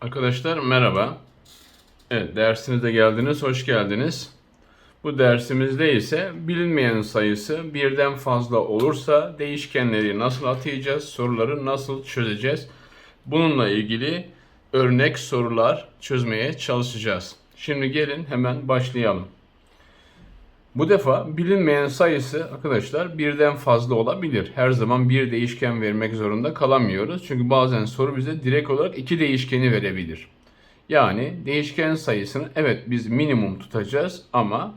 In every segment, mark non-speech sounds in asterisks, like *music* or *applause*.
Arkadaşlar merhaba. Evet dersinize geldiniz, hoş geldiniz. Bu dersimizde ise bilinmeyen sayısı birden fazla olursa değişkenleri nasıl atayacağız, soruları nasıl çözeceğiz? Bununla ilgili örnek sorular çözmeye çalışacağız. Şimdi gelin hemen başlayalım. Bu defa bilinmeyen sayısı arkadaşlar birden fazla olabilir. Her zaman bir değişken vermek zorunda kalamıyoruz. Çünkü bazen soru bize direkt olarak iki değişkeni verebilir. Yani değişken sayısını evet biz minimum tutacağız ama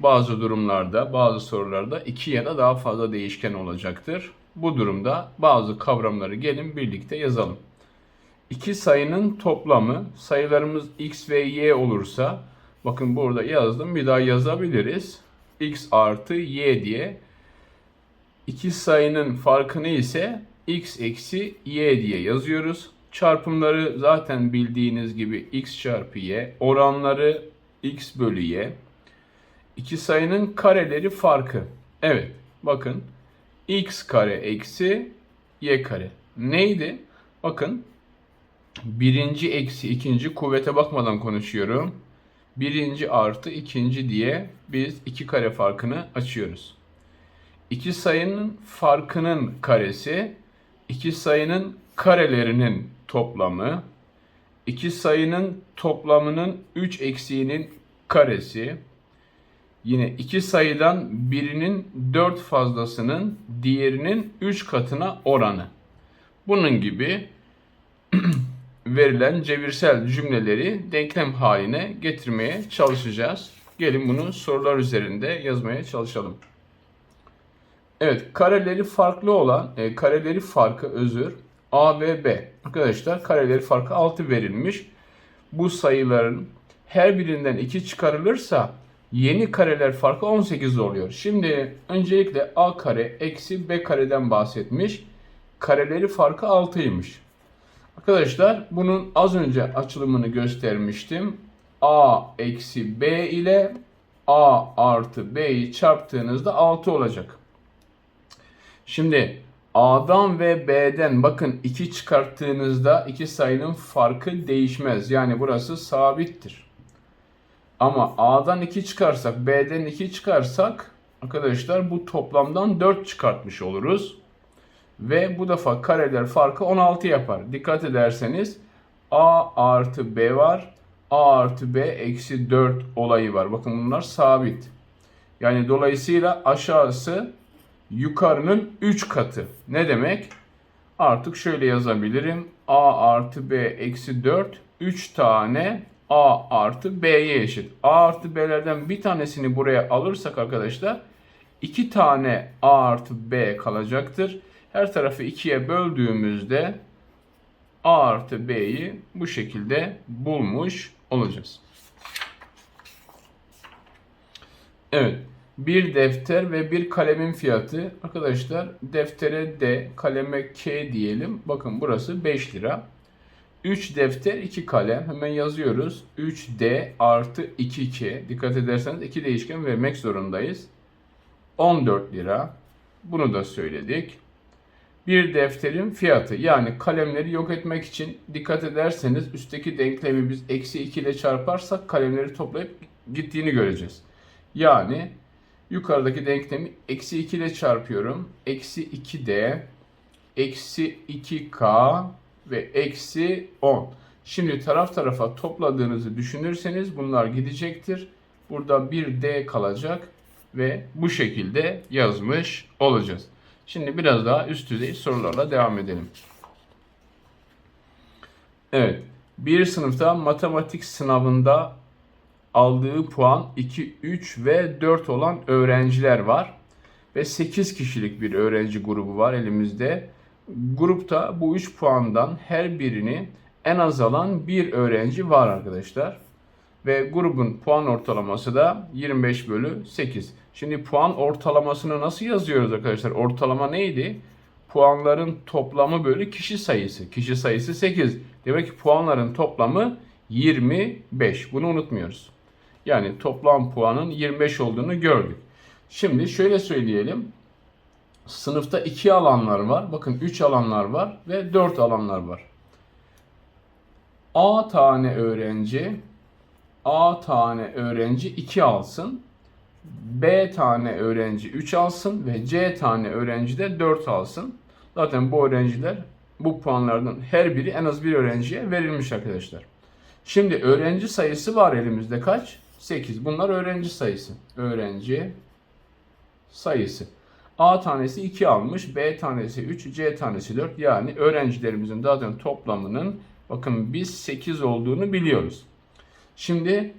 bazı durumlarda, bazı sorularda iki ya da daha fazla değişken olacaktır. Bu durumda bazı kavramları gelin birlikte yazalım. İki sayının toplamı sayılarımız x ve y olursa bakın burada yazdım bir daha yazabiliriz. x artı y diye. İki sayının farkını ise x eksi y diye yazıyoruz. Çarpımları zaten bildiğiniz gibi x çarpı y. Oranları x bölü y. İki sayının kareleri farkı. Evet bakın x kare eksi y kare. Neydi? Bakın birinci eksi ikinci kuvvete bakmadan konuşuyorum. Birinci artı ikinci diye biz iki kare farkını açıyoruz. İki sayının farkının karesi, iki sayının karelerinin toplamı, iki sayının toplamının 3 eksiğinin karesi, yine iki sayıdan birinin 4 fazlasının diğerinin 3 katına oranı. Bunun gibi *clears throat* verilen cebirsel cümleleri denklem haline getirmeye çalışacağız. Gelin bunu sorular üzerinde yazmaya çalışalım. Evet, kareleri farklı olan, e, kareleri farkı özür A ve B. Arkadaşlar kareleri farkı 6 verilmiş. Bu sayıların her birinden 2 çıkarılırsa yeni kareler farkı 18 oluyor. Şimdi öncelikle A kare eksi B kareden bahsetmiş. Kareleri farkı 6'ymış. Arkadaşlar bunun az önce açılımını göstermiştim. A eksi B ile A artı B'yi çarptığınızda 6 olacak. Şimdi A'dan ve B'den bakın 2 çıkarttığınızda iki sayının farkı değişmez. Yani burası sabittir. Ama A'dan 2 çıkarsak B'den 2 çıkarsak arkadaşlar bu toplamdan 4 çıkartmış oluruz. Ve bu defa kareler farkı 16 yapar. Dikkat ederseniz A artı B var. A artı B eksi 4 olayı var. Bakın bunlar sabit. Yani dolayısıyla aşağısı yukarının 3 katı. Ne demek? Artık şöyle yazabilirim. A artı B eksi 4 3 tane A artı B'ye eşit. A artı B'lerden bir tanesini buraya alırsak arkadaşlar 2 tane A artı B kalacaktır. Her tarafı 2'ye böldüğümüzde A artı B'yi bu şekilde bulmuş olacağız. Evet. Bir defter ve bir kalemin fiyatı arkadaşlar deftere D, kaleme K diyelim. Bakın burası 5 lira. 3 defter 2 kalem. Hemen yazıyoruz. 3D artı 2K. Dikkat ederseniz iki değişken vermek zorundayız. 14 lira. Bunu da söyledik. Bir defterin fiyatı yani kalemleri yok etmek için dikkat ederseniz üstteki denklemi biz eksi 2 ile çarparsak kalemleri toplayıp gittiğini göreceğiz. Yani yukarıdaki denklemi eksi 2 ile çarpıyorum. Eksi 2D eksi 2K ve eksi 10. Şimdi taraf tarafa topladığınızı düşünürseniz bunlar gidecektir. Burada bir D kalacak ve bu şekilde yazmış olacağız. Şimdi biraz daha üst düzey sorularla devam edelim. Evet. Bir sınıfta matematik sınavında aldığı puan 2, 3 ve 4 olan öğrenciler var. Ve 8 kişilik bir öğrenci grubu var elimizde. Grupta bu 3 puandan her birini en az alan bir öğrenci var arkadaşlar. Ve grubun puan ortalaması da 25 bölü 8. Şimdi puan ortalamasını nasıl yazıyoruz arkadaşlar? Ortalama neydi? Puanların toplamı bölü kişi sayısı. Kişi sayısı 8. Demek ki puanların toplamı 25. Bunu unutmuyoruz. Yani toplam puanın 25 olduğunu gördük. Şimdi şöyle söyleyelim. Sınıfta 2 alanlar var. Bakın 3 alanlar var ve 4 alanlar var. A tane öğrenci A tane öğrenci 2 alsın. B tane öğrenci 3 alsın ve C tane öğrenci de 4 alsın. Zaten bu öğrenciler bu puanlardan her biri en az bir öğrenciye verilmiş arkadaşlar. Şimdi öğrenci sayısı var elimizde kaç? 8. Bunlar öğrenci sayısı. Öğrenci sayısı. A tanesi 2 almış, B tanesi 3, C tanesi 4. Yani öğrencilerimizin zaten toplamının bakın biz 8 olduğunu biliyoruz. Şimdi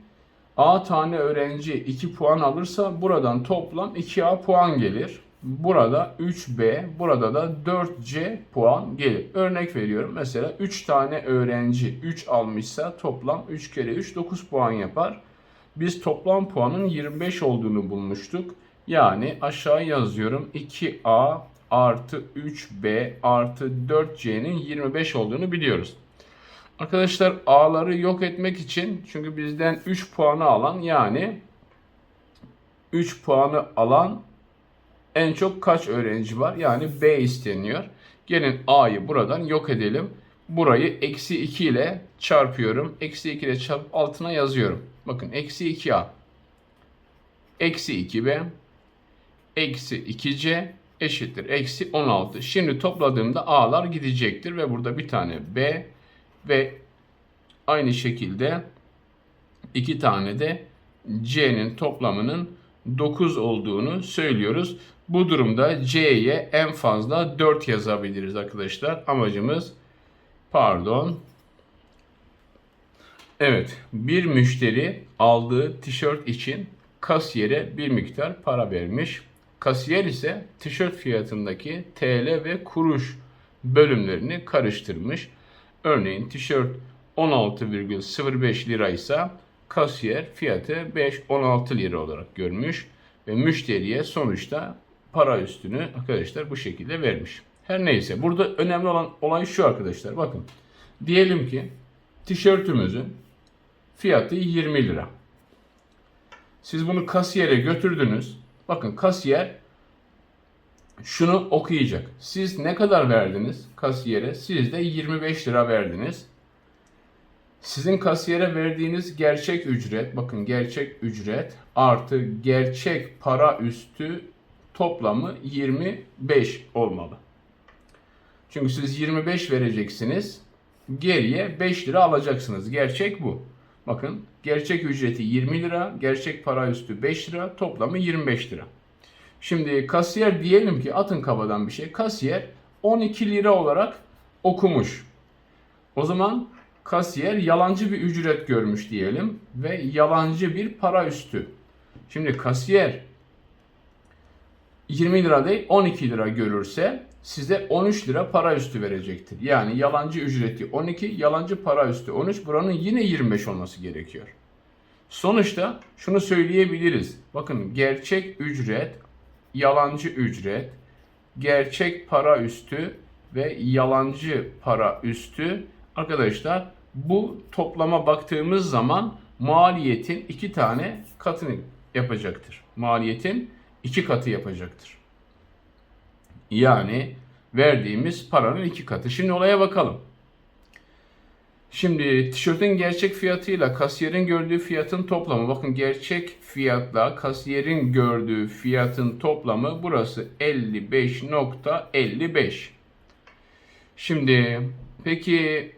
A tane öğrenci 2 puan alırsa buradan toplam 2A puan gelir. Burada 3B, burada da 4C puan gelir. Örnek veriyorum. Mesela 3 tane öğrenci 3 almışsa toplam 3 kere 3 9 puan yapar. Biz toplam puanın 25 olduğunu bulmuştuk. Yani aşağı yazıyorum 2A artı 3B artı 4C'nin 25 olduğunu biliyoruz. Arkadaşlar A'ları yok etmek için çünkü bizden 3 puanı alan yani 3 puanı alan en çok kaç öğrenci var? Yani B isteniyor. Gelin A'yı buradan yok edelim. Burayı eksi 2 ile çarpıyorum. Eksi 2 ile çarpıp altına yazıyorum. Bakın eksi 2A. Eksi 2B. Eksi 2C eşittir. Eksi 16. Şimdi topladığımda A'lar gidecektir. Ve burada bir tane B ve aynı şekilde iki tane de C'nin toplamının 9 olduğunu söylüyoruz. Bu durumda C'ye en fazla 4 yazabiliriz arkadaşlar. Amacımız pardon. Evet, bir müşteri aldığı tişört için kasiyere bir miktar para vermiş. Kasiyer ise tişört fiyatındaki TL ve kuruş bölümlerini karıştırmış. Örneğin tişört 16,05 liraysa kasiyer fiyatı 5-16 lira olarak görmüş ve müşteriye sonuçta para üstünü arkadaşlar bu şekilde vermiş. Her neyse burada önemli olan olay şu arkadaşlar bakın. Diyelim ki tişörtümüzün fiyatı 20 lira. Siz bunu kasiyere götürdünüz. Bakın kasiyer şunu okuyacak. Siz ne kadar verdiniz kasiyere? Siz de 25 lira verdiniz. Sizin kasiyere verdiğiniz gerçek ücret, bakın gerçek ücret artı gerçek para üstü toplamı 25 olmalı. Çünkü siz 25 vereceksiniz. Geriye 5 lira alacaksınız. Gerçek bu. Bakın gerçek ücreti 20 lira, gerçek para üstü 5 lira, toplamı 25 lira. Şimdi kasiyer diyelim ki atın kabadan bir şey. Kasiyer 12 lira olarak okumuş. O zaman kasiyer yalancı bir ücret görmüş diyelim ve yalancı bir para üstü. Şimdi kasiyer 20 lira değil 12 lira görürse size 13 lira para üstü verecektir. Yani yalancı ücreti 12, yalancı para üstü 13. Buranın yine 25 olması gerekiyor. Sonuçta şunu söyleyebiliriz. Bakın gerçek ücret, yalancı ücret, gerçek para üstü ve yalancı para üstü arkadaşlar bu toplama baktığımız zaman maliyetin iki tane katını yapacaktır. Maliyetin iki katı yapacaktır. Yani verdiğimiz paranın iki katı. Şimdi olaya bakalım. Şimdi tişörtün gerçek fiyatıyla kasiyerin gördüğü fiyatın toplamı. Bakın gerçek fiyatla kasiyerin gördüğü fiyatın toplamı burası 55.55. Şimdi peki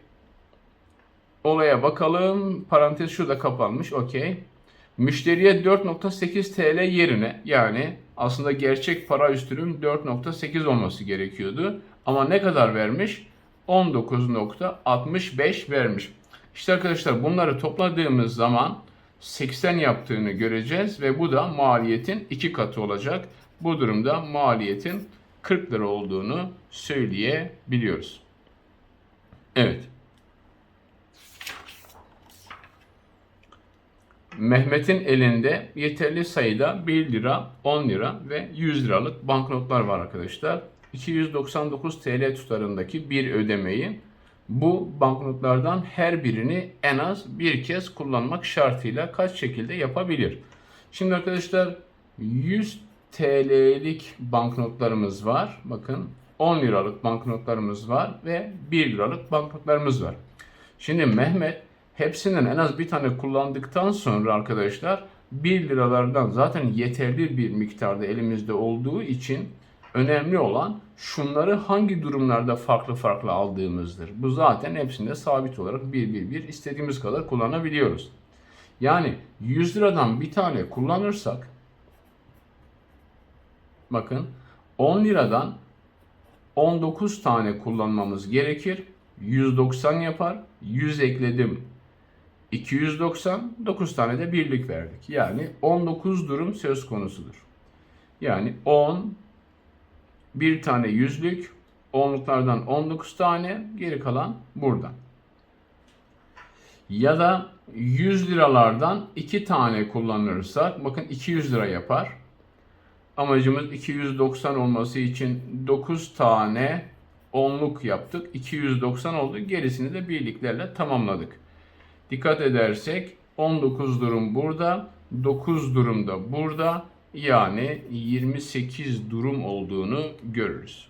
olaya bakalım. Parantez şurada kapanmış. Okey. Müşteriye 4.8 TL yerine yani aslında gerçek para üstünün 4.8 olması gerekiyordu. Ama ne kadar vermiş? 19.65 vermiş. İşte arkadaşlar bunları topladığımız zaman 80 yaptığını göreceğiz ve bu da maliyetin iki katı olacak. Bu durumda maliyetin 40 lira olduğunu söyleyebiliyoruz. Evet. Mehmet'in elinde yeterli sayıda 1 lira, 10 lira ve 100 liralık banknotlar var arkadaşlar. 299 TL tutarındaki bir ödemeyi Bu banknotlardan her birini en az bir kez kullanmak şartıyla kaç şekilde yapabilir? Şimdi arkadaşlar 100 TL'lik banknotlarımız var. Bakın 10 liralık banknotlarımız var ve 1 liralık banknotlarımız var. Şimdi Mehmet hepsinden en az bir tane kullandıktan sonra arkadaşlar 1 liralardan zaten yeterli bir miktarda elimizde olduğu için önemli olan şunları hangi durumlarda farklı farklı aldığımızdır. Bu zaten hepsinde sabit olarak bir bir bir istediğimiz kadar kullanabiliyoruz. Yani 100 liradan bir tane kullanırsak bakın 10 liradan 19 tane kullanmamız gerekir. 190 yapar. 100 ekledim. 290, 9 tane de birlik verdik. Yani 19 durum söz konusudur. Yani 10, bir tane yüzlük, onluklardan 19 tane, geri kalan buradan. Ya da 100 liralardan 2 tane kullanırsak, bakın 200 lira yapar. Amacımız 290 olması için 9 tane onluk yaptık. 290 oldu. Gerisini de birliklerle tamamladık. Dikkat edersek 19 durum burada, 9 durum da burada. Yani 28 durum olduğunu görürüz.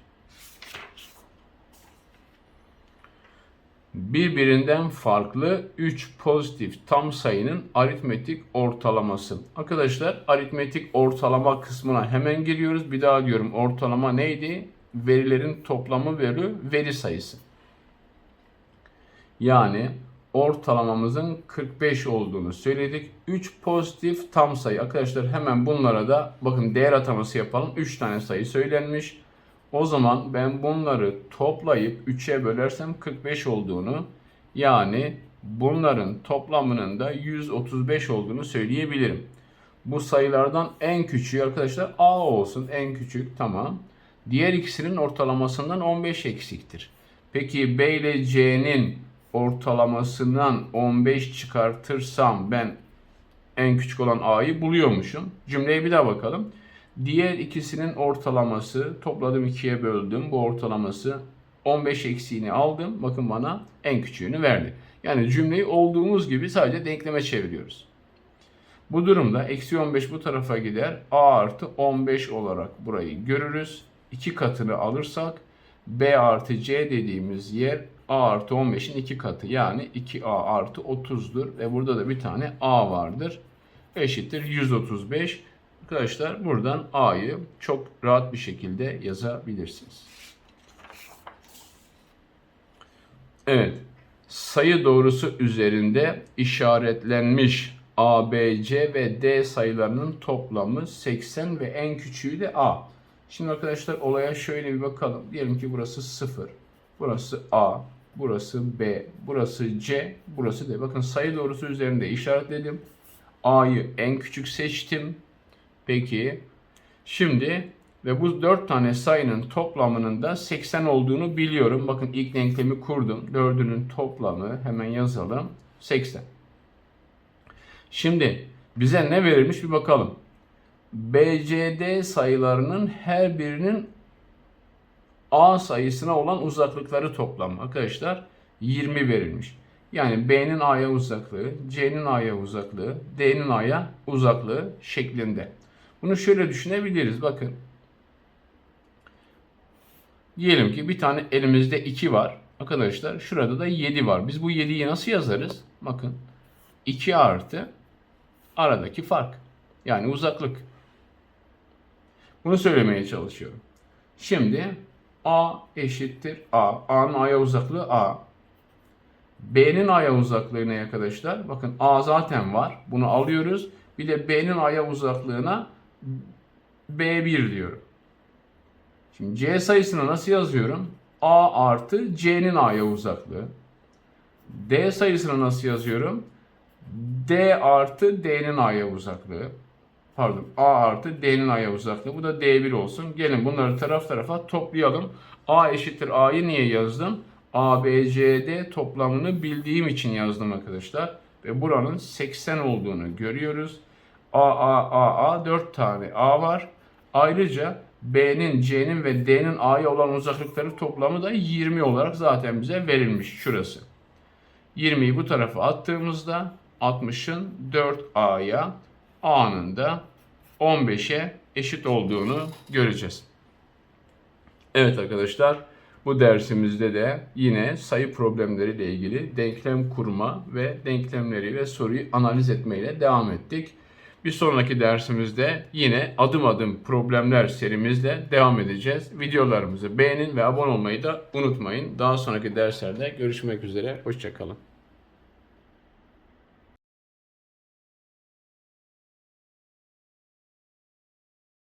Birbirinden farklı 3 pozitif tam sayının aritmetik ortalaması. Arkadaşlar aritmetik ortalama kısmına hemen giriyoruz. Bir daha diyorum ortalama neydi? Verilerin toplamı bölü veri sayısı. Yani ortalamamızın 45 olduğunu söyledik. 3 pozitif tam sayı. Arkadaşlar hemen bunlara da bakın değer ataması yapalım. 3 tane sayı söylenmiş. O zaman ben bunları toplayıp 3'e bölersem 45 olduğunu yani bunların toplamının da 135 olduğunu söyleyebilirim. Bu sayılardan en küçüğü arkadaşlar A olsun. En küçük tamam. Diğer ikisinin ortalamasından 15 eksiktir. Peki B ile C'nin ortalamasından 15 çıkartırsam ben en küçük olan A'yı buluyormuşum. Cümleye bir daha bakalım. Diğer ikisinin ortalaması topladım ikiye böldüm. Bu ortalaması 15 eksiğini aldım. Bakın bana en küçüğünü verdi. Yani cümleyi olduğumuz gibi sadece denkleme çeviriyoruz. Bu durumda eksi 15 bu tarafa gider. A artı 15 olarak burayı görürüz. İki katını alırsak B artı C dediğimiz yer A artı 15'in iki katı. Yani 2A artı 30'dur. Ve burada da bir tane A vardır. Eşittir 135. Arkadaşlar buradan A'yı çok rahat bir şekilde yazabilirsiniz. Evet. Sayı doğrusu üzerinde işaretlenmiş A, B, C ve D sayılarının toplamı 80 ve en küçüğü de A. Şimdi arkadaşlar olaya şöyle bir bakalım. Diyelim ki burası 0. Burası A. Burası B. Burası C. Burası D. Bakın sayı doğrusu üzerinde işaretledim. A'yı en küçük seçtim. Peki. Şimdi ve bu 4 tane sayının toplamının da 80 olduğunu biliyorum. Bakın ilk denklemi kurdum. 4'ünün toplamı hemen yazalım. 80. Şimdi bize ne verilmiş bir bakalım. BCD sayılarının her birinin A sayısına olan uzaklıkları toplamı arkadaşlar 20 verilmiş. Yani B'nin A'ya uzaklığı, C'nin A'ya uzaklığı, D'nin A'ya uzaklığı şeklinde. Bunu şöyle düşünebiliriz. Bakın. Diyelim ki bir tane elimizde 2 var. Arkadaşlar şurada da 7 var. Biz bu 7'yi nasıl yazarız? Bakın. 2 artı aradaki fark. Yani uzaklık. Bunu söylemeye çalışıyorum. Şimdi A eşittir A. A'nın A'ya uzaklığı A. B'nin A'ya uzaklığı ne arkadaşlar? Bakın A zaten var. Bunu alıyoruz. Bir de B'nin A'ya uzaklığına B1 diyorum. Şimdi C sayısını nasıl yazıyorum? A artı C'nin A'ya uzaklığı. D sayısını nasıl yazıyorum? D artı D'nin A'ya uzaklığı. Pardon A artı D'nin A'ya uzaklığı. Bu da D1 olsun. Gelin bunları taraf tarafa toplayalım. A eşittir A'yı niye yazdım? A, B, C, D toplamını bildiğim için yazdım arkadaşlar. Ve buranın 80 olduğunu görüyoruz. A, A, A, A 4 tane A var. Ayrıca B'nin, C'nin ve D'nin A'ya olan uzaklıkları toplamı da 20 olarak zaten bize verilmiş şurası. 20'yi bu tarafa attığımızda 60'ın 4A'ya A'nın da 15'e eşit olduğunu göreceğiz. Evet arkadaşlar bu dersimizde de yine sayı problemleriyle ilgili denklem kurma ve denklemleri ve soruyu analiz etmeyle devam ettik. Bir sonraki dersimizde yine adım adım problemler serimizle devam edeceğiz. Videolarımızı beğenin ve abone olmayı da unutmayın. Daha sonraki derslerde görüşmek üzere. Hoşçakalın.